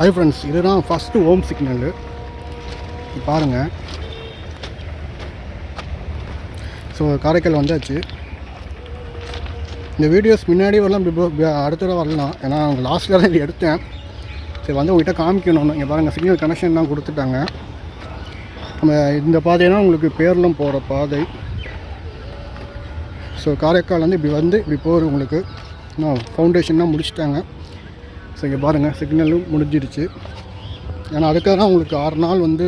High friends இதுதான் first home signal பாருங்கள் so Karaikal வந்தாச்சு. இந்த வீடியோஸ் முன்னாடி வரலாம் அடுத்த தடவை வரலாம். ஏன்னா அவங்க லாஸ்ட்டில் தான் இது எடுத்தேன். சரி வந்து உங்கள்கிட்ட காமிக்கணும் இங்கே பாருங்கள் சிக்னல் கனெக்ஷன்லாம் கொடுத்துட்டாங்க. நம்ம இந்த பாதைனா உங்களுக்கு பேர்லாம் போகிற பாதை. ஸோ காரைக்கால் வந்து இப்படி வந்து இப்படி போகிற உங்களுக்கு. இன்னும் ஃபவுண்டேஷன்லாம் முடிச்சிட்டாங்க. ஸோ இங்கே பாருங்கள் சிக்னலும் முடிஞ்சிருச்சு. ஏன்னா அதுக்காக தான் உங்களுக்கு ஆறு நாள் வந்து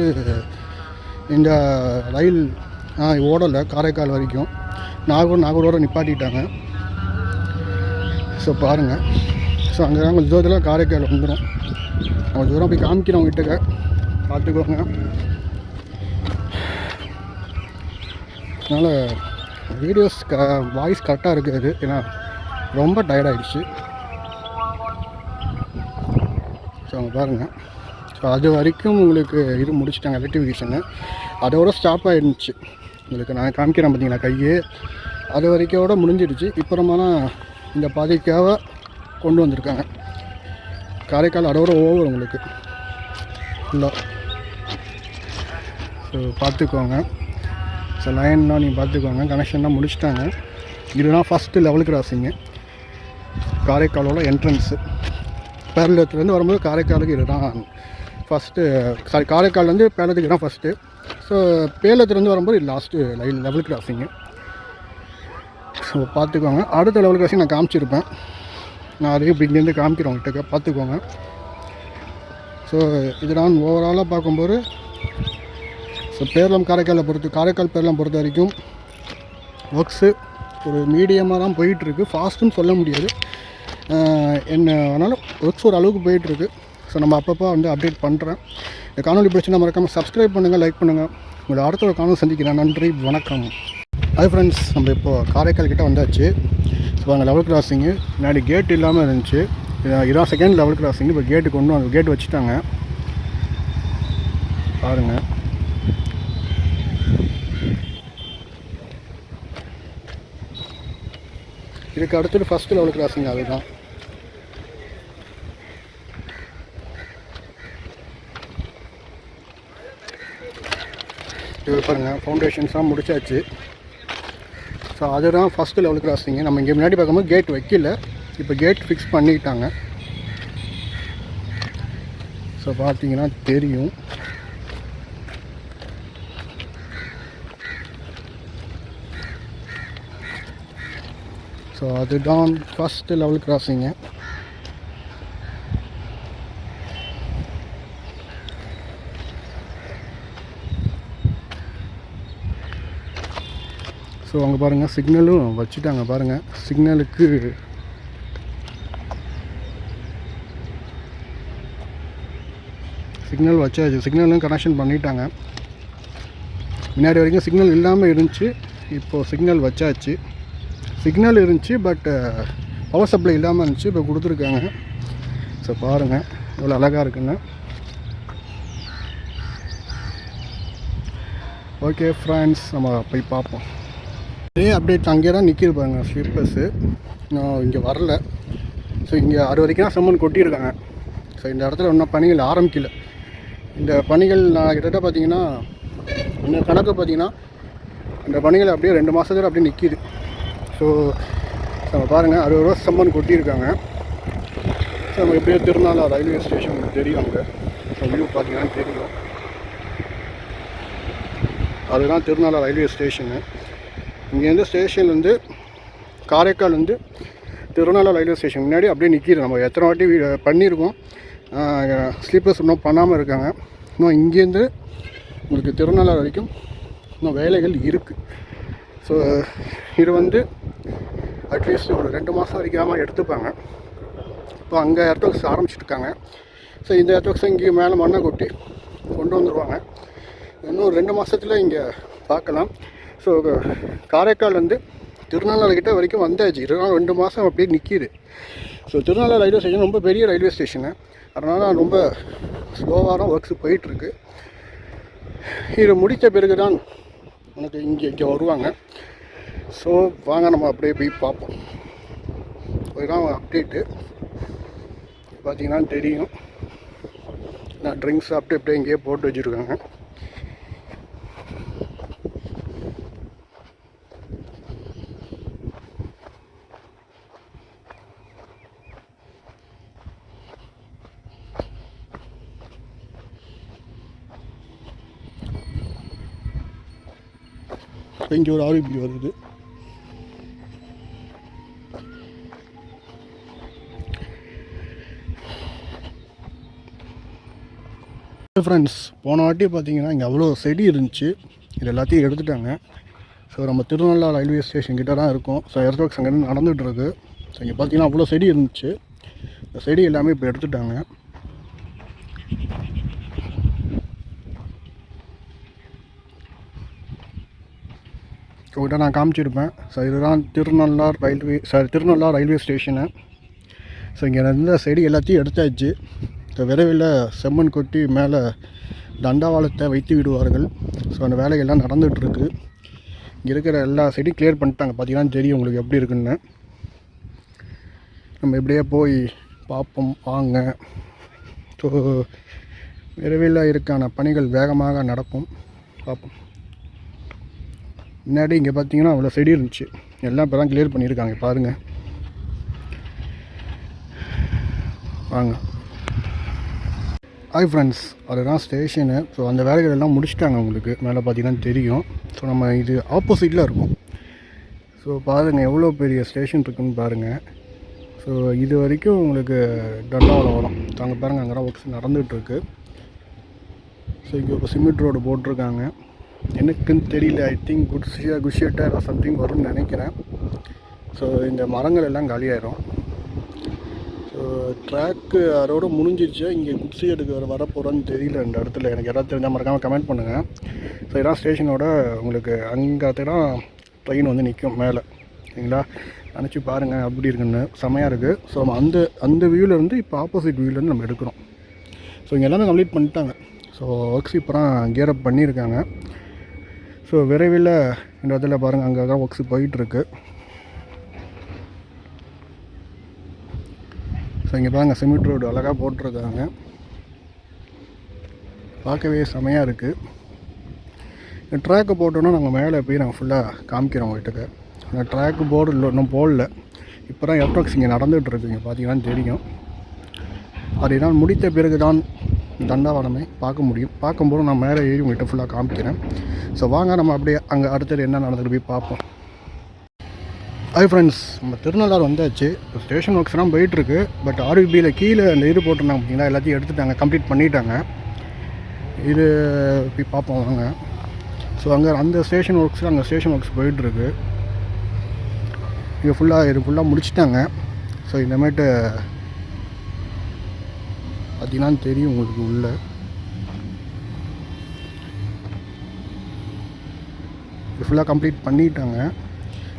இந்த ரயில் ஓடலை காரைக்கால் வரைக்கும். நாகூர் நாகூரோடு நிப்பாட்டிட்டாங்க. ஸோ பாருங்கள் ஸோ அங்கே தான் கொஞ்சம் தூரத்தில் காரைக்கால் வந்துடும் கொஞ்சம் தூரம் போய் காமிக்கிறோம் வீட்டுக்கு பார்த்துக்கோங்க. அதனால் வீடியோஸ் க வாய்ஸ் கரெக்டாக இருக்குது. ஏன்னா ரொம்ப டயர்டாகிடுச்சு ஸோ பாருங்கள் ஸோ அது வரைக்கும் உங்களுக்கு இது முடிச்சிட்டாங்க எலக்ட்ரிஃபிகேஷனு அதோட ஸ்டாப் ஆகிருந்துச்சு உங்களுக்கு நான் காமிக்கிறேன் பார்த்தீங்களா கையே. அது வரைக்கோட முடிஞ்சிடுச்சு. இப்போறமான இந்த பாதைக்காக கொண்டு வந்திருக்காங்க. காரைக்கால் அதோட ஓவர் உங்களுக்கு. இல்லை ஸோ பார்த்துக்கோங்க ஸோ லைன்லாம் நீங்கள் பார்த்துக்கோங்க கனெக்ஷன்லாம் முடிச்சிட்டாங்க. இதுதான் ஃபஸ்ட்டு லெவல் கிராசிங்கு காரைக்காலோட என்ட்ரன்ஸு பேரளத்துலேருந்து வரும்போது காரைக்காலுக்கு இதுதான் ஃபஸ்ட்டு சாரி காரைக்கால்லேருந்து பேலத்துக்கு தான் ஃபஸ்ட்டு ஸோ பேலத்துலேருந்து வரும்போது இது last line level crossing so பார்த்துக்கோங்க. அடுத்த லெவல் கிராசிங் நான் காமிச்சிருப்பேன். நான் அதையும் இப்படி இங்கேருந்து காமிக்கிறேன் உங்கள்கிட்ட. பார்த்துக்கோங்க. ஸோ இதெல்லாம் ஓவராலாக பார்க்கும்போது ஸோ பேரளம் காரைக்காலை பொறுத்து காரைக்கால் பேரளம் பொறுத்த வரைக்கும் ஒர்க்ஸு ஒரு மீடியமாக தான் போயிட்டுருக்கு. ஃபாஸ்ட்டுன்னு சொல்ல முடியாது. என்ன ஆனாலும் ஒர்க்ஸ் ஒரு அளவுக்கு போயிட்டுருக்கு. ஸோ நம்ம அப்பப்போ வந்து அப்டேட் பண்ணுறேன் இந்த காணொலி பிடிச்சினா மறக்காமல் சப்ஸ்கிரைப் பண்ணுங்கள் லைக் பண்ணுங்கள் உங்களை அடுத்த ஒரு காணொலி சந்திக்கிறேன். நன்றி வணக்கம். ஹாய் ஃப்ரெண்ட்ஸ் நம்ம இப்போது காரைக்கால் கிட்டே வந்தாச்சு. ஸோ அங்கே லெவல் கிராசிங்கு முன்னாடி கேட் இல்லாமல் இருந்துச்சு. இதான் செகண்ட் லெவல் கிராசிங் இப்போ கேட்டு கொண்டு வந்து கேட் வச்சுட்டாங்க. பாருங்கள் இதுக்கு அடுத்தது ஃபஸ்ட்டு லெவல் கிராசிங் அதுதான். இது பாருங்கள் ஃபவுண்டேஷன்ஸ்லாம் முடிச்சாச்சு. ஸோ அதுதான் ஃபஸ்ட்டு லெவல் கிராசிங்கு நம்ம இங்கே முன்னாடி பார்க்கும்போது கேட் வைக்கல. இப்போ கேட் ஃபிக்ஸ் பண்ணிட்டாங்க. ஸோ பார்த்தீங்கன்னா தெரியும். ஸோ அதுதான் ஃபஸ்ட்டு லெவல் கிராசிங்கு ஸோ அங்கே பாருங்கள் சிக்னலும் வச்சுட்டாங்க பாருங்கள் சிக்னலுக்கு சிக்னல் வச்சாச்சு. சிக்னலும் கனெக்ஷன் பண்ணிட்டாங்க. முன்னாடி வரைக்கும் சிக்னல் இல்லாமல் இருந்துச்சு. இப்போது சிக்னல் வச்சாச்சு. சிக்னல் இருந்துச்சு பட் பவர் சப்ளை இல்லாமல் இருந்துச்சு. இப்போ கொடுத்துருக்காங்க. ஸோ பாருங்கள் எவ்வளோ அழகாக இருக்குன்னு. ஓகே ஃப்ரெண்ட்ஸ் நம்ம போய் பார்ப்போம். இதே அப்டேட் அங்கே தான் நிற்கிது பாருங்க ஸ்லீப்பர்ஸு நான் இங்கே வரல. ஸோ இங்கே அது வரைக்கும் தான் செம்மன் கொட்டியிருக்காங்க. ஸோ இந்த இடத்துல இன்னும் பணிகள் ஆரம்பிக்கல. இந்த பணிகள் நான் கிட்டத்தட்ட பார்த்தீங்கன்னா இந்த கணக்கு பார்த்தீங்கன்னா இந்த பணிகள் அப்படியே ரெண்டு மாதத்துல அப்படியே நிற்கிது ஸோ நம்ம பாருங்கள் அறுபது ரூபா செம்மன் கொட்டியிருக்காங்க. ஸோ நம்ம எப்படியோ திருநாளா ரயில்வே ஸ்டேஷன் தெரியும் அங்கே. வியூ பார்த்தீங்கன்னா தெரியும் அதுதான் திருநாளா ரயில்வே ஸ்டேஷனு இங்கேருந்து ஸ்டேஷன்லேருந்து காரைக்கால் வந்து திருநாளா ரயில்வே ஸ்டேஷன். முன்னாடி அப்படியே நிற்கிது நம்ம எத்தனை வாட்டி வீடு பண்ணியிருக்கோம். ஸ்லீப்பர்ஸ் இன்னும் பண்ணாமல் இருக்காங்க. இன்னும் இங்கேருந்து உங்களுக்கு திருநாளா வரைக்கும் இன்னும் வேலைகள் இருக்குது ஸோ இது வந்து அட்லீஸ்ட் ஒரு ரெண்டு மாதம் வரைக்கும் எடுத்துப்பாங்க. இப்போ அங்கே எர்த்தோக்ஸ் ஆரம்பிச்சிருக்காங்க ஸோ இந்த எர்த்தோக்ஸ் இங்கே மேலே மண்ணை கொட்டி கொண்டு வந்துடுவாங்க இன்னும் ஒரு ரெண்டு மாதத்தில் இங்கே பார்க்கலாம். ஸோ காரைக்கால் வந்து திருநெல்வேலி கிட்ட வரைக்கும் வந்தாச்சு. இருபது ரெண்டு மாதம் அப்படியே நிற்கிது ஸோ திருநெல்வேலி ரயில்வே ஸ்டேஷன் ரொம்ப பெரிய ரயில்வே ஸ்டேஷனு அதனால் ரொம்ப ஸ்லோவாக தான் ஒர்க்ஸ் போயிட்டுருக்கு. இது முடித்த பிறகு தான் உனக்கு இங்கே இங்கே வருவாங்க. ஸோ வாங்க நம்ம அப்படியே போய் பார்ப்போம். இதுதான் அப்டேட்டு பார்த்தீங்கன்னா தெரியும். நான் ட்ரிங்க்ஸ் சாப்பிட்டு அப்படியே இங்கேயே போட்டு வச்சுருக்காங்க. இங்கே ஒரு ஆர்பி வருது. ஃப்ரெண்ட்ஸ் போன வாட்டி பார்த்தீங்கன்னா இங்கே அவ்வளோ செடி இருந்துச்சு. இது எல்லாத்தையும் எடுத்துட்டாங்க. ஸோ நம்ம திருநெல்லா ரயில்வே ஸ்டேஷன் கிட்ட தான் இருக்கும். ஸோ எர்த்ஒர்க்ஸ் அங்கேருந்து நடந்துகிட்ருக்கு ஸோ இங்கே பார்த்தீங்கன்னா அவ்வளோ செடி இருந்துச்சு. இந்த செடி எல்லாமே இப்போ எடுத்துட்டாங்க. உங்கள்கிட்ட நான் காமிச்சிருப்பேன். ஸோ இதுதான் Thirunallar railway sorry Thirunallar railway station so இங்கே இருந்த செடி எல்லாத்தையும் எடுத்தாச்சு. ஸோ விரைவில் செம்மண் கொட்டி மேலே தண்டவாளத்தை வைத்து விடுவார்கள். ஸோ அந்த வேலைகள்லாம் நடந்துகிட்ருக்கு. இங்கே இருக்கிற எல்லா செடியும் கிளியர் பண்ணிட்டாங்க. பார்த்தீங்கன்னா தெரியும் உங்களுக்கு எப்படி இருக்குன்னு. நம்ம இப்படியே போய் பார்ப்போம் வாங்க. ஸோ விரைவில் இருக்கான பணிகள் வேகமாக நடக்கும். பார்ப்போம். முன்னாடி இங்கே பார்த்தீங்கன்னா அவ்வளோ செடி இருந்துச்சு. எல்லாம் இப்போ தான் கிளியர் பண்ணியிருக்காங்க. பாருங்கள் வாங்க. ஹாய் ஃப்ரெண்ட்ஸ் அதுதான் ஸ்டேஷனு ஸோ அந்த வேலைகள் எல்லாம் முடிச்சிட்டாங்க உங்களுக்கு. மேலே பார்த்தீங்கன்னா தெரியும். ஸோ நம்ம இது ஆப்போசிட்டில் இருக்கும். ஸோ பாருங்கள் எவ்வளோ பெரிய ஸ்டேஷன் இருக்குன்னு பாருங்கள் ஸோ இது வரைக்கும் உங்களுக்கு டண்டாவில் வரும் அங்கே பாருங்கள் அங்கே ஒர்க்ஸ் நடந்துகிட்ருக்கு ஸோ இங்கே இப்போ சிமெண்ட் ரோடு போட்டிருக்காங்க. எனக்குன்னு தெரியல. ஐ திங்க் குட்ஸியா குஷியட்டர் சம்திங் வரும்னு நினைக்கிறேன். ஸோ இந்த மரங்கள் எல்லாம் காலியாயிரும். ஸோ ட்ராக்கு அதோட முடிஞ்சிருச்சு. இங்கே குட்ஸி எடுக்க வர வரப்போகிறோன்னு தெரியல இந்த இடத்துல. எனக்கு யாராவது தெரிஞ்சால் மறக்காமல் கமெண்ட் பண்ணுங்கள் ஸோ இதான் ஸ்டேஷனோட உங்களுக்கு அங்கே தான் ட்ரெயின் வந்து நிற்கும் மேலே. சரிங்களா? நினச்சி பாருங்கள் அப்படி இருக்குன்னு. செமையாக இருக்குது ஸோ நம்ம அந்த அந்த வியூவிலேருந்து இப்போ ஆப்போசிட் வியூவிலேருந்து நம்ம எடுக்கிறோம். ஸோ இங்கே எல்லாமே கம்ப்ளீட் பண்ணிட்டாங்க. ஸோ ஒர்க்ஸ் இப்போ தான் கியர் அப் பண்ணியிருக்காங்க. ஸோ விரைவில் இந்த இடத்துல பாருங்கள் அங்கே தான் ஒர்க்ஸ் போயிட்டுருக்கு. ஸோ இங்கே பாருங்கள் சிமெண்ட் ரோடு அழகாக போட்டிருக்காங்க. பார்க்கவே செமையாக இருக்குது இந்த ட்ராக்கு போட்டோன்னா நாங்கள் மேலே போய் நாங்கள் ஃபுல்லாக காமிக்கிறோம் வீட்டுக்கு அந்த ட்ராக்கு போர்டு இல்லை இன்னும் போடல. இப்போ தான் எஃப்எக்ஸ் இங்கே நடந்துகிட்ருக்கு இங்கே பார்த்தீங்கன்னா தெரியும். அதை நான் முடித்த பிறகு தான் தண்டவாளமே பார்க்க முடியும். பார்க்கும்போது நான் மேலே ஏறி உங்கள்கிட்ட ஃபுல்லாக காமிக்கிறேன். ஸோ வாங்க நம்ம அப்படியே அங்கே அடுத்தது என்ன நடந்துட்டு போய் பார்ப்போம். ஹாய் ஃப்ரெண்ட்ஸ் நம்ம திருநள்ளாறு வந்தாச்சு. ஸ்டேஷன் ஒர்க்ஸ்லாம் போயிட்டுருக்கு. பட் ஆர்பிபியில் கீழே அந்த இது போட்டிருந்தாங்க அப்படிங்களா எல்லாத்தையும் எடுத்துட்டாங்க கம்ப்ளீட் பண்ணிட்டாங்க. இது போய் பார்ப்போம் வாங்க. ஸோ அங்கே அந்த ஸ்டேஷன் ஒர்க்ஸில் அங்கே ஸ்டேஷன் ஒர்க்ஸ் போயிட்டுருக்கு. இங்கே ஃபுல்லாக இது ஃபுல்லாக முடிச்சிட்டாங்க. ஸோ இந்தமேட்டு பார்த்தீங்கன்னா தெரியும் உங்களுக்கு உள்ள. ஃபுல்லாக கம்ப்ளீட் பண்ணிட்டாங்க.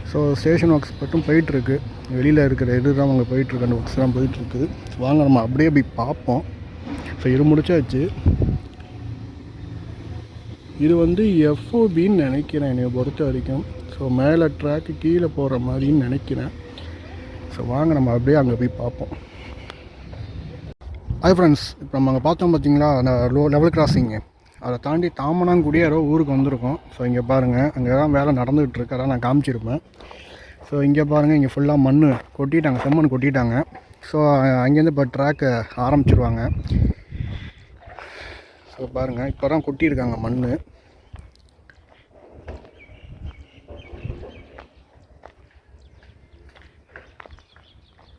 ஸோ ஸ்டேஷன் ஒர்க்ஸ் மட்டும் போயிட்டுருக்கு. வெளியில் இருக்கிற இதுதான் அவங்க போயிட்டுருக்கு அந்த ஒர்க்ஸ்லாம் போயிட்டுருக்கு. வாங்க நம்ம அப்படியே போய் பார்ப்போம். ஸோ இது முடிச்சாச்சு. இது வந்து எஃப்ஓபின்னு நினைக்கிறேன் என்னை பொறுத்த வரைக்கும். ஸோ மேலே ட்ராக்கு கீழே போகிற மாதிரின்னு நினைக்கிறேன். ஸோ வாங்க நம்ம அப்படியே அங்கே போய் பார்ப்போம். ஹாய் ஃப்ரெண்ட்ஸ் இப்போ நம்ம அங்கே பார்த்தோம் பார்த்தீங்களா அந்த லோ லெவல் கிராசிங்கு அதை தாண்டி தாமனாங்குடி யாரோ ஊருக்கு வந்திருக்கோம். ஸோ இங்கே பாருங்கள் அங்கே தான் வேலை நடந்துகிட்டு இருக்கு. அதான் நான் காமிச்சிருப்பேன். ஸோ இங்கே பாருங்கள் இங்கே ஃபுல்லாக மண் கொட்டிட்டாங்க செம்மண் கொட்டிட்டாங்க. ஸோ அங்கேருந்து இப்போ ட்ராக்கை ஆரம்பிச்சிருவாங்க. ஸோ பாருங்கள் இப்போ தான் கொட்டியிருக்காங்க மண்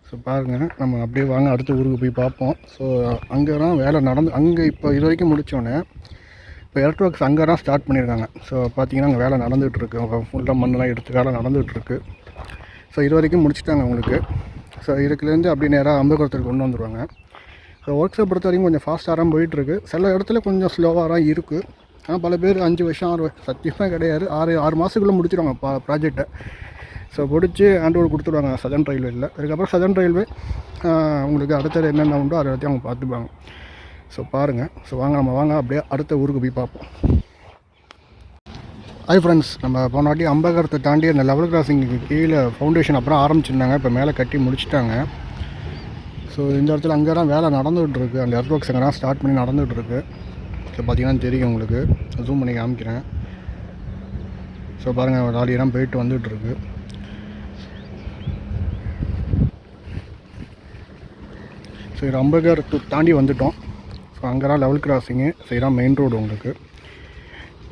ஸோ பாருங்கள் நம்ம அப்படியே வாங்க அடுத்த ஊருக்கு போய் பார்ப்போம். ஸோ அங்கே தான் வேலை நடந்து அங்கே இப்போ இது வரைக்கும் முடித்தோன்னே இப்போ எலக்ட்ரிக் ஒர்க்ஸ் அங்கே தான் ஸ்டார்ட் பண்ணியிருக்காங்க. ஸோ பார்த்தீங்கன்னா அங்கே வேலை நடந்துகிட்ருக்கு. ஃபுல்லாக மண்ணெலாம் எடுத்து வேலை நடந்துகிட்ருக்கு. ஸோ இது வரைக்கும் முடிச்சிட்டாங்க உங்களுக்கு ஸோ இதுக்குலேருந்து அப்படியே நேராக அம்பகுரத்துக்கு கொண்டு வந்துடுவாங்க ஸோ ஒர்க்ஸை பொறுத்த வரைக்கும் கொஞ்சம் ஃபாஸ்ட்டாக தான் போயிட்டுருக்கு. சில இடத்துல கொஞ்சம் ஸ்லோவாக தான் இருக்குது ஆனால் பல பேர் அஞ்சு வருஷம் ஆறு சத்தியமாக கிடையாது. ஆறு ஆறு மாதத்துக்குள்ளே முடிச்சிடுவாங்க பா ப்ராஜெக்டை ஸோ பிடிச்சி ஆண்ட்ரோடு கொடுத்துருவாங்க சதன் ரயில்வேயில் அதுக்கப்புறம் சதன் ரயில்வே உங்களுக்கு அடுத்தது என்னென்ன உண்டோ அதை எல்லாத்தையும் அவங்க பார்த்துப்பாங்க. ஸோ பாருங்கள் ஸோ வாங்க நம்ம வாங்க. அப்படியே அடுத்த ஊருக்கு போய் பார்ப்போம். ஹை ஃப்ரெண்ட்ஸ் நம்ம போன வாட்டி அம்பகரத்தை தாண்டி அந்த லெவல் கிராசிங்க்கு கீழே ஃபவுண்டேஷன் அப்புறம் ஆரம்பிச்சிருந்தாங்க. இப்போ மேலே கட்டி முடிச்சிட்டாங்க. ஸோ இந்த இடத்துல அங்கே தான் வேலை நடந்துகிட்ருக்கு. அந்த எர்த் ஒர்க்ஸ் அங்கே தான் ஸ்டார்ட் பண்ணி நடந்துகிட்ருக்கு. ஸோ பார்த்தீங்கன்னா தெரியும் உங்களுக்கு. ஜூம் பண்ணி காமிக்கிறேன். ஸோ பாருங்கள் லாரியெல்லாம் போயிட்டு வந்துகிட்ருக்கு. சரி ஸோ தாண்டி வந்துட்டோம். ஸோ அங்கே தான் லெவல் கிராசிங்கு சரிதான் மெயின் ரோடு உங்களுக்கு.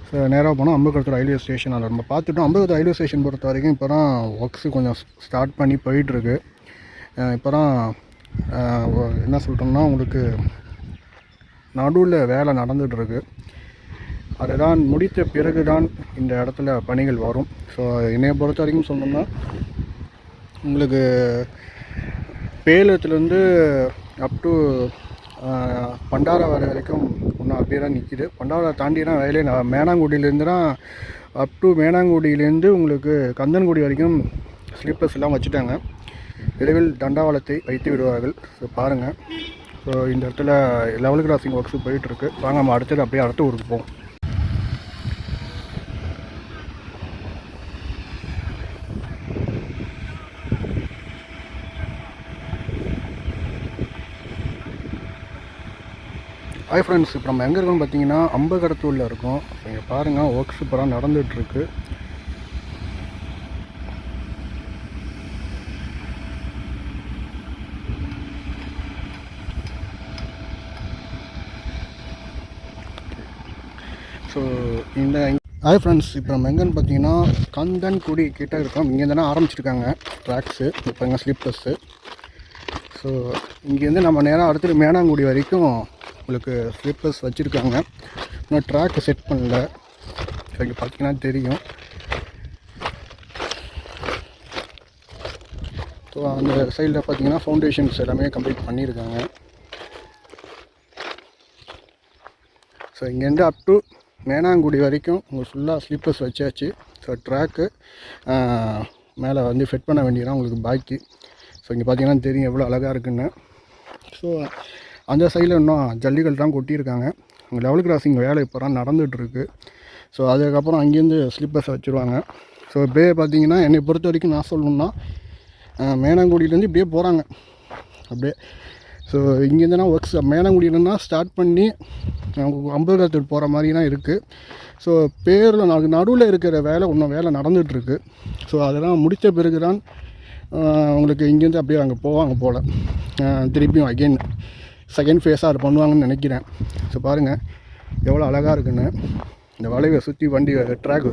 ஸோ நேராக போனால் அம்பேத்கர் ரயில்வே ஸ்டேஷன் அதில் நம்ம பார்த்துட்டோம். அம்பேத்கர் ரயில்வே ஸ்டேஷன் பொறுத்த வரைக்கும் இப்போ தான் ஒர்க்ஸு கொஞ்சம் ஸ்டார்ட் பண்ணி போயிட்டுருக்கு. இப்போ தான் என்ன சொல்கிறோம்னா உங்களுக்கு நடுவில் வேலை நடந்துகிட்ருக்கு அதுதான் முடித்த பிறகு தான் இந்த இடத்துல பணிகள் வரும். ஸோ என்னைய பொறுத்த வரைக்கும் சொன்னோம்னா உங்களுக்கு பேலத்துலேருந்து அப் டு பண்டாரா வர வரைக்கும் ஒன்றும் அப்படியே தான் நிற்கிது பண்டாரா தாண்டினா வேலையை நான் மேனாங்குடியிலேருந்து தான் அப் டு மேனாங்குடியிலேருந்து உங்களுக்கு கந்தன்குடி வரைக்கும் ஸ்லீப்பர்ஸ் எல்லாம் வச்சுட்டாங்க. விரைவில் தண்டாவளத்தை வைத்து விடுவார்கள். ஸோ பாருங்கள் ஸோ இந்த இடத்துல லெவல் கிராசிங் ஒர்க்ஸ் போயிட்டுருக்கு வாங்க நம்ம அடுத்தது அப்படியே அடுத்த ஊருக்கு போவோம். ஹாய் ஃப்ரெண்ட்ஸ் இப்போ நம்ம எங்கே இருக்கோம்னு பார்த்தீங்கன்னா அம்பகடத்தூரில் இருக்கோம். நீங்கள் பாருங்கள் ஒர்க் சூப்பராக நடந்துகிட்ருக்கு ஸோ இந்த ஹாய் ஃப்ரெண்ட்ஸ் இப்போ நம்ம எங்கேன்னு பார்த்தீங்கன்னா கந்தன்குடி கிட்டே இருக்கோம். இங்கே தானே ஆரம்பிச்சிருக்காங்க ட்ராக்ஸு இப்போ எங்கள் ஸ்லீப்பர்ஸு ஸோ இங்கேருந்து நம்ம நேராக அடுத்தது மேனாங்குடி வரைக்கும் உங்களுக்கு ஸ்லீப்பர்ஸ் வச்சுருக்காங்க. இன்னும் ட்ராக் செட் பண்ணல. ஸோ இங்கே பார்த்தீங்கன்னா தெரியும். ஸோ அந்த சைடில் பார்த்தீங்கன்னா ஃபவுண்டேஷன்ஸ் எல்லாமே கம்ப்ளீட் பண்ணியிருக்காங்க ஸோ இங்கேருந்து அப் டு மேனாங்குடி வரைக்கும் உங்களுக்கு ஃபுல்லாக ஸ்லீப்பர்ஸ் வச்சாச்சு. ஸோ ட்ராக்கு மேலே வந்து ஃபிட் பண்ண வேண்டியதான் உங்களுக்கு பாக்கி. ஸோ இங்கே பார்த்தீங்கன்னா தெரியும் எவ்வளோ அழகாக இருக்குன்னு. ஸோ அந்த சைடில் இன்னும் ஜல்லிகள் தான் கொட்டியிருக்காங்க. அங்கே லெவல் கிராசிங் வேலை இப்போ தான் நடந்துகிட்ருக்கு ஸோ அதுக்கப்புறம் அங்கேருந்து ஸ்லிப்பர்ஸ் வச்சுருவாங்க. ஸோ இப்படியே பார்த்தீங்கன்னா என்னை பொறுத்த வரைக்கும் நான் சொல்லணும்னா அஹ், மேனாங்குடியிலேருந்து இப்படியே போகிறாங்க அப்படியே. ஸோ இங்கேருந்துனா ஒர்க்ஸ் மேனாங்குடியிலன்னா ஸ்டார்ட் பண்ணி அம்பலத்தில் போகிற மாதிரி தான் இருக்குது ஸோ பேரில் நடு நடுவில் இருக்கிற வேலை இன்னும் வேலை நடந்துகிட்ருக்கு ஸோ அதெல்லாம் முடித்த பிறகு தான் உங்களுக்கு இங்கேருந்து அப்படியே அங்கே போவாங்க போல். திருப்பியும் அகெயின் செகண்ட் ஃபேஸாக அது பண்ணுவாங்கன்னு நினைக்கிறேன். ஸோ பாருங்கள் எவ்வளோ அழகாக இருக்குன்னு. இந்த வளைவை சுற்றி வண்டி ட்ராக்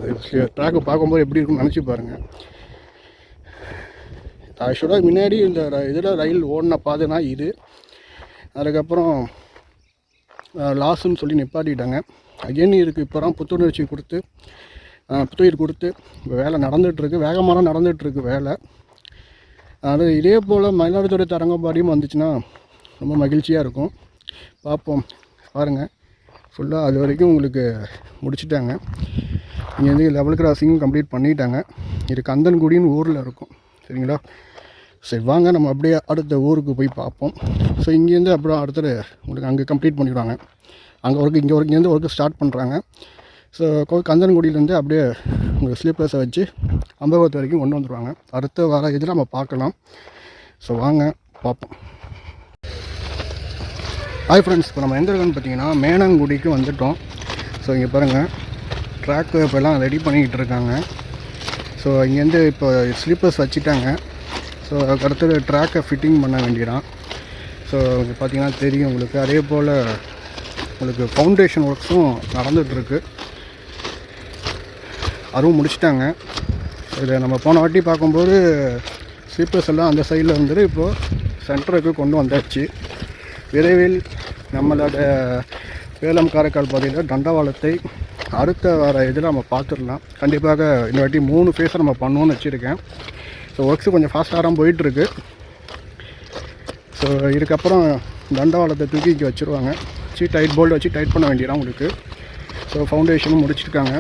ட்ராக்கை பார்க்கும்போது எப்படி இருக்குன்னு நினச்சி பாருங்கள் ஆக்சுவலாக முன்னாடி இந்த இதில் ரயில் ஓடின பாதைனா இது. அதுக்கப்புறம் லாஸுன்னு சொல்லி நிப்பாட்டிட்டாங்க. அகைன் இதுக்கு இப்போ தான் புத்துணர்ச்சி கொடுத்து புத்துயிர் கொடுத்து இப்போ வேலை நடந்துகிட்ருக்கு வேகமாக நடந்துகிட்ருக்கு வேலை. அது இதே போல் மயிலாடுதுறை தரங்கம்பாடியும் வந்துச்சுன்னா ரொம்ப மகிழ்ச்சியாக இருக்கும். பார்ப்போம் பாருங்கள் ஃபுல்லாக அது வரைக்கும் உங்களுக்கு முடிச்சிட்டாங்க. இங்கேருந்து லெவல் கிராசிங்கும் கம்ப்ளீட் பண்ணிட்டாங்க. இது கந்தன்குடின்னு ஊரில் இருக்கும். சரிங்களா? சரி வாங்க. நம்ம அப்படியே அடுத்த ஊருக்கு போய் பார்ப்போம் ஸோ இங்கேருந்து அப்புறம் அடுத்தது உங்களுக்கு அங்கே கம்ப்ளீட் பண்ணிடுவாங்க. அங்கே ஒர்க்கு இங்கே ஒர்க் இங்கேருந்து ஒர்க்கு ஸ்டார்ட் பண்ணுறாங்க ஸோ கந்தன்குடியிலேருந்து அப்படியே உங்கள் ஸ்லீப்பர்ஸை வச்சு அம்பகத்து வரைக்கும் கொண்டு வந்துடுவாங்க அடுத்த வர இதில் நம்ம பார்க்கலாம். ஸோ வாங்க. பார்ப்போம் ஹாய் ஃப்ரெண்ட்ஸ் இப்போ நம்ம எங்கே பார்த்தீங்கன்னா மேனங்குடிக்கு வந்துட்டோம். ஸோ இங்கே பாருங்கள் ட்ராக்கு இப்போல்லாம் ரெடி பண்ணிக்கிட்டு இருக்காங்க. ஸோ இங்கேருந்து இப்போ ஸ்லீப்பர்ஸ் வச்சுட்டாங்க. ஸோ அதுக்கு அடுத்தது ட்ராக்கை ஃபிட்டிங் பண்ண வேண்டியதான் ஸோ இங்கே பார்த்தீங்கன்னா தெரியும் உங்களுக்கு. அதே போல் உங்களுக்கு ஃபவுண்டேஷன் ஒர்க்ஸும் நடந்துகிட்ருக்கு அதுவும் முடிச்சிட்டாங்க. இதை நம்ம போன வாட்டி பார்க்கும்போது ஸ்லீப்பர்ஸ் எல்லாம் அந்த சைடில் வந்துட்டு இப்போது சென்டருக்கு கொண்டு வந்தாச்சு. விரைவில் நம்மளோட வேலம் காரைக்கால் பகுதியில் தண்டவாளத்தை அடுத்த வர இதில் நம்ம பார்த்துடலாம் கண்டிப்பாக இந்த வாட்டி மூணு ஃபேஸை நம்ம பண்ணுவோன்னு வச்சுருக்கேன். ஸோ ஒர்க்ஸ் கொஞ்சம் ஃபாஸ்ட்டாக தான் போயிட்டுருக்கு. ஸோ இதுக்கப்புறம் தண்டவாளத்தை தூக்கி இங்கே வச்சுருவாங்க. வச்சு டைட் போல்டு வச்சு டைட் பண்ண வேண்டியதான் உங்களுக்கு. ஸோ ஃபவுண்டேஷனும் முடிச்சிருக்காங்க.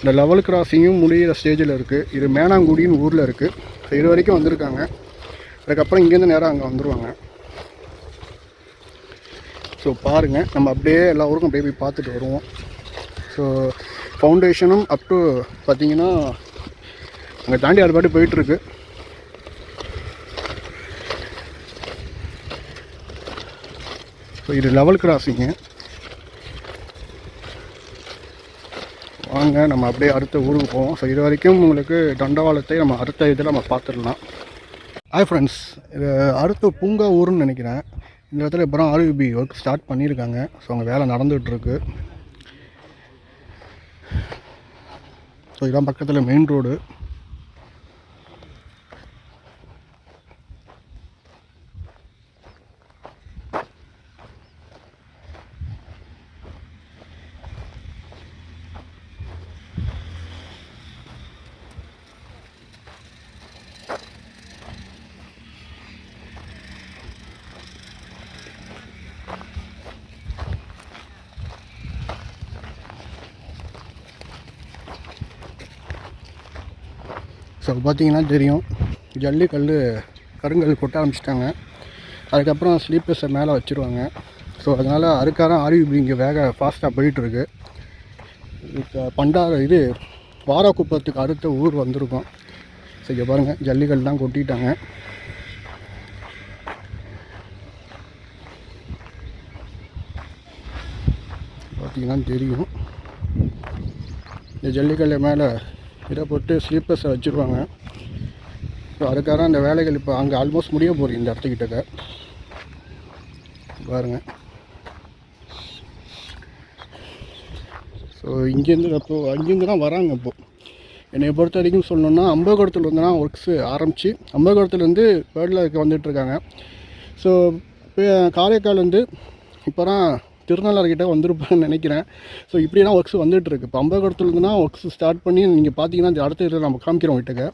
இந்த லெவல் கிராசிங்கும் முடிகிற ஸ்டேஜில் இருக்குது இது மேனாங்குடின்னு ஊரில் இருக்குது ஸோ இது வரைக்கும் வந்திருக்காங்க. அதுக்கப்புறம் இங்கேருந்து நேராக அங்கே வந்துடுவாங்க ஸோ பாருங்கள் நம்ம அப்படியே எல்லா ஊருக்கும் அப்படியே போய் பார்த்துட்டு வருவோம். ஸோ ஃபவுண்டேஷனும் அப் டு பார்த்தீங்கன்னா அங்கே தாண்டி அது பாட்டு போயிட்டுருக்கு. ஸோ இது லெவல் கிராசிங்கு வாங்க நம்ம அப்படியே அடுத்த ஊருக்கு போவோம். ஸோ இது வரைக்கும் உங்களுக்கு தண்டவாளத்தை நம்ம அடுத்த இதில் நம்ம பார்த்துடலாம். ஹாய் ஃப்ரெண்ட்ஸ் இது அடுத்த பூங்கா ஊருன்னு நினைக்கிறேன். இந்த இடத்துல இப்போ ஆர்யூபி ஒர்க் ஸ்டார்ட் பண்ணியிருக்காங்க. ஸோ அங்கே வேலை நடந்துகிட்ருக்கு. ஸோ இதான் பக்கத்தில் மெயின் ரோடு ஸோ பார்த்தீங்கன்னா தெரியும். ஜல்லிக்கல் கருங்கல் கொட்ட ஆரம்பிச்சிட்டாங்க. அதுக்கப்புறம் ஸ்லீப்பர்ஸை மேலே வச்சுருவாங்க. ஸோ அதனால் அறுக்காரம் ஆர்யூபி இங்கே வேக ஃபாஸ்ட்டாக போயிட்டுருக்கு. இப்போ பண்டார இது வாராக்குப்பத்துக்கு அடுத்த ஊர் வந்திருக்கோம். ஸோ இங்கே பாருங்கள் ஜல்லிக்கல்லாம் கொட்டிட்டாங்க. பார்த்தீங்கன்னா தெரியும். இந்த ஜல்லிக்கல்ல மேலே இதை போட்டு ஸ்லீப்பர்ஸை வச்சுருவாங்க ஸோ அதுக்காக அந்த வேலைகள் இப்போ அங்கே ஆல்மோஸ்ட் முடிய போகுது இந்த இடத்துக்கிட்டக்க பாருங்க. ஸோ இங்கேருந்து அப்போ அங்கேருந்து தான் வராங்க இப்போது என்னை பொறுத்த வரைக்கும் சொல்லணுன்னா அம்பகோடத்துலேருந்து தான் ஒர்க்ஸு ஆரம்பித்து அம்பகோடத்துலேருந்து வேர்ல்டில் இருக்க வந்துட்டுருக்காங்க ஸோ காரைக்கால் வந்து இப்போ தான் திருநள்ளாறுகிட்ட வந்திருப்பேன்னு நினைக்கிறேன். ஸோ இப்படி தான் ஒர்க்ஸ் வந்துட்டுருக்கு. இப்போ தான் ஒர்க்ஸ் ஸ்டார்ட் பண்ணி நீங்கள் பார்த்தீங்கன்னா இந்த அடுத்த இதில் நம்ம காமிக்கிறோம் வீட்டுக்கு.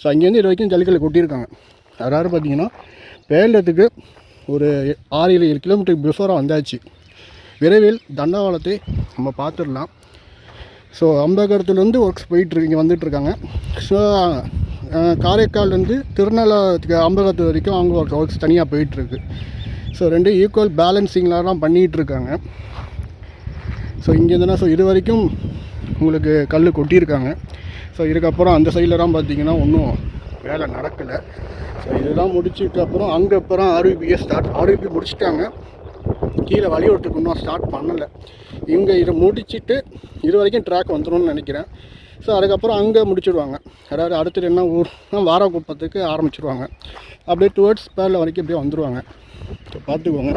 ஸோ அங்கேருந்து இது வரைக்கும் ஜல்லிக்கல் கொட்டியிருக்காங்க. அதாவது பார்த்தீங்கன்னா பேரளத்துக்கு ஒரு ஆறு ஏழு ஏழு கிலோமீட்டருக்கு பிஃபோராக வந்தாச்சு. விரைவில் தண்டவாளத்தை நம்ம பார்த்துடலாம் ஸோ அம்பகரத்துலேருந்து ஒர்க்ஸ் போயிட்டுருக்கு இங்கே வந்துட்டுருக்காங்க. ஸோ காரைக்கால்லேருந்து திருநள்ளாத்துக்கு அம்பகத்து வரைக்கும் அவங்க ஒர்க் ஒர்க்ஸ் தனியாக போயிட்டுருக்கு. ஸோ ரெண்டு ஈக்குவல் பேலன்ஸிங்லாம் தான் பண்ணிகிட்டு இருக்காங்க ஸோ இங்கேருந்துனா ஸோ இது வரைக்கும் உங்களுக்கு கல் கொட்டியிருக்காங்க. ஸோ இதுக்கப்புறம் அந்த சைடில் தான் பார்த்தீங்கன்னா ஒன்றும் வேலை நடக்கலை. ஸோ இதெல்லாம் முடிச்சிட்டு அப்புறம் அங்கே அப்புறம் ஆர்விபியை ஸ்டார்ட் ஆர்விபி முடிச்சிட்டாங்க. கீழே வழியோட்டுக்கு இன்னும் ஸ்டார்ட் பண்ணலை. இங்கே இதை முடிச்சிட்டு இது வரைக்கும் ட்ராக் வந்துடும்னு நினைக்கிறேன். ஸோ அதுக்கப்புறம் அங்கே முடிச்சுடுவாங்க. அதாவது அடுத்தது என்ன ஊர்? வாராக்குப்பத்துக்கு ஆரம்பிச்சிடுவாங்க அப்படியே டுவர்ட்ஸ் பேரில் வரைக்கும் அப்படியே வந்துடுவாங்க ஸோ பார்த்துக்கோங்க.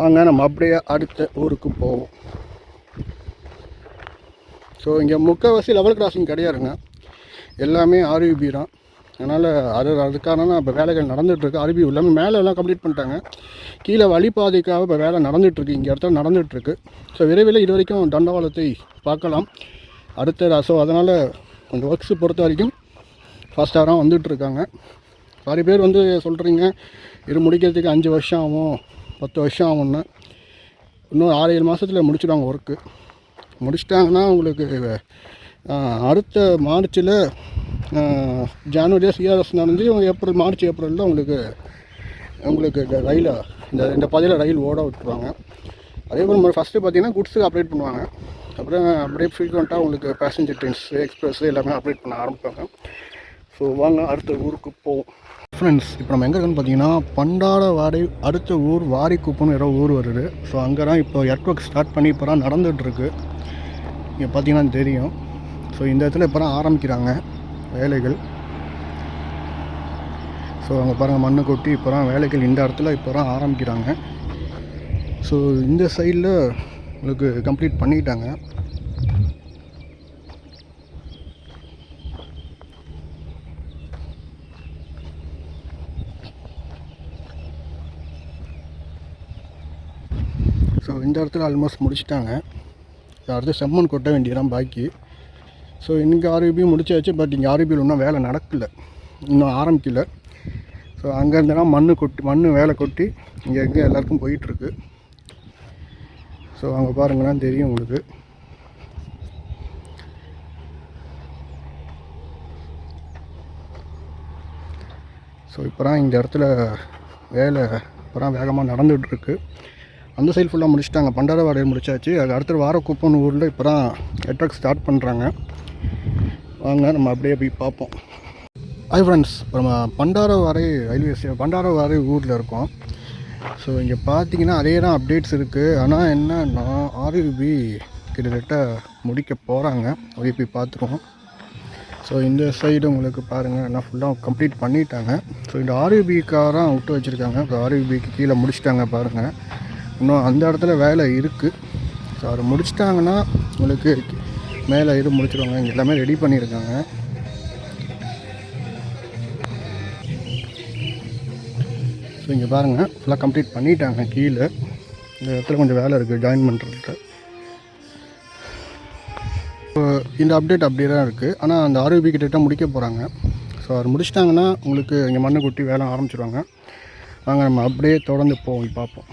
வாங்க நம்ம அப்படியே அடுத்த ஊருக்கு போவோம். ஸோ இங்கே முக்கால்வாசி லெவல் கிராசிங் கிடையாதுங்க. எல்லாமே ஆர்யூபி தான். அதனால் அது அதுக்கான இப்போ வேலைகள் நடந்துகிட்ருக்கு அருவி எல்லாமே மேலே எல்லாம் கம்ப்ளீட் பண்ணிட்டாங்க. கீழே வழிபாதைக்காக இப்போ வேலை நடந்துகிட்ருக்கு இங்கே இடத்துல நடந்துகிட்ருக்கு ஸோ விரைவில் இது வரைக்கும் தண்டவாளத்தை பார்க்கலாம். அடுத்த ஸோ அதனால் அந்த ஒர்க்ஸ் பொறுத்த வரைக்கும் ஃபாஸ்ட்டாக தான் வந்துட்டுருக்காங்க. பாதி பேர் வந்து சொல்கிறீங்க இது முடிக்கிறதுக்கு அஞ்சு வருஷம் ஆகும் பத்து வருஷம் ஆகும்னு. இன்னும் ஆறு ஏழு மாதத்தில் முடிச்சிடுவாங்க ஒர்க்கு முடிச்சிட்டாங்கன்னா உங்களுக்கு அடுத்த மார்ச்சில் ஜான்வரியாக சிஆர்எஸ் நடந்து ஏப்ரல் மார்ச் ஏப்ரலில் உங்களுக்கு உங்களுக்கு இந்த ரயிலை இந்த இந்த பாதையில் ரயில் ஓட விட்டுருவாங்க. அதே போல் ஃபஸ்ட்டு பார்த்தீங்கன்னா குட்ஸுக்கு அப்டேட் பண்ணுவாங்க. அப்புறம் அப்படியே ஃப்ரீக்வெண்ட்டாக உங்களுக்கு பேசஞ்சர் ட்ரெயின்ஸ் எக்ஸ்பிரஸ் எல்லாமே அப்டேட் பண்ண ஆரம்பிப்பாங்க. ஸோ வாங்க அடுத்த ஊருக்கு போவோம். ஃப்ரெண்ட்ஸ் இப்போ நம்ம எங்கே இருக்குன்னு பார்த்தீங்கன்னா பண்டாட வாடை அடுத்த ஊர் வாரிக்குப்பம்னு ஏதோ ஊர் வருது. ஸோ அங்கே தான் இப்போ எர்க் ஒர்க் ஸ்டார்ட் பண்ணி இப்போ தான் நடந்துகிட்ருக்கு இங்கே பார்த்தீங்கன்னா தெரியும். ஸோ இந்த இடத்துல இப்போ தான் ஆரம்பிக்கிறாங்க. வேலைகள். ஸோ அங்கே பாருங்கள் மண்ணை கொட்டி இப்போ தான் வேலைகள் இந்த இடத்துல இப்போ தான் ஆரம்பிக்கிறாங்க. ஸோ இந்த சைடில் உங்களுக்கு கம்ப்ளீட் பண்ணிட்டாங்க. ஸோ இந்த இடத்துல ஆல்மோஸ்ட் முடிச்சிட்டாங்க. அடுத்து செம்மன் கொட்ட வேண்டியதான் பாக்கி. ஸோ இங்கே ஆர்பிபி முடிச்சாச்சு பட் இங்கே ஆர்பிபியில் இன்னும் வேலை நடக்கல. இன்னும் ஆரம்பிக்கல. ஸோ அங்கேருந்துலாம் மண் கொட்டி மண் வேலை கொட்டி இங்கே எங்கே எல்லாருக்கும் போயிட்டுருக்கு. ஸோ அங்கே பாருங்கன்னா தெரியும் உங்களுக்கு. ஸோ இப்போ தான் இந்த இடத்துல வேலை இப்போ தான் வேகமாக நடந்துகிட்ருக்கு. அந்த சைடு ஃபுல்லாக முடிச்சிட்டாங்க. பண்டாரவாடையை முடிச்சாச்சு. அது அடுத்த வார ஊரில் இப்போ தான் நெட்ஒர்க் ஸ்டார்ட் பண்ணுறாங்க வாங்க நம்ம அப்படியே போய் பார்ப்போம். ஹை ஃப்ரெண்ட்ஸ் இப்போ நம்ம பண்டாரவாறை ரயில்வே ஸ்டே பண்டாரவாறை ஊரில் இருக்கோம். ஸோ இங்கே பார்த்தீங்கன்னா அதே தான் அப்டேட்ஸ் இருக்குது ஆனால் என்னன்னா ஆர்யூபி கிட்டத்தட்ட முடிக்க போகிறாங்க ஆர்யூபி பார்த்துருவோம் ஸோ இந்த சைடு உங்களுக்கு பாருங்கள் எல்லாம் ஃபுல்லாக கம்ப்ளீட் பண்ணிட்டாங்க. ஸோ இந்த ஆர்யூபிக்காராக விட்டு வச்சுருக்காங்க. இப்போ ஆர்யூபிக்கு கீழே முடிச்சிட்டாங்க பாருங்கள் இன்னும் அந்த இடத்துல வேலை இருக்குது ஸோ அதை முடிச்சிட்டாங்கன்னா உங்களுக்கு மேலே இது முடிச்சிருவாங்க இங்கே எல்லாமே ரெடி பண்ணியிருக்காங்க. ஸோ இங்கே பாருங்கள் ஃபுல்லாக கம்ப்ளீட் பண்ணிட்டாங்க கீழே. இந்த இடத்துல கொஞ்சம் வேலை இருக்குது ஜாயின் பண்ணுறதுக்கு இப்போ இந்த அப்டேட் அப்படியே தான் இருக்குது ஆனால் அந்த ஆர்யூபி கிட்ட முடிக்க போகிறாங்க ஸோ அது முடிச்சிட்டாங்கன்னா உங்களுக்கு இங்கே மண்ணை கொட்டி வேலை ஆரம்பிச்சிருவாங்க. வாங்க நம்ம அப்படியே தொடர்ந்து போவோம் பார்ப்போம்.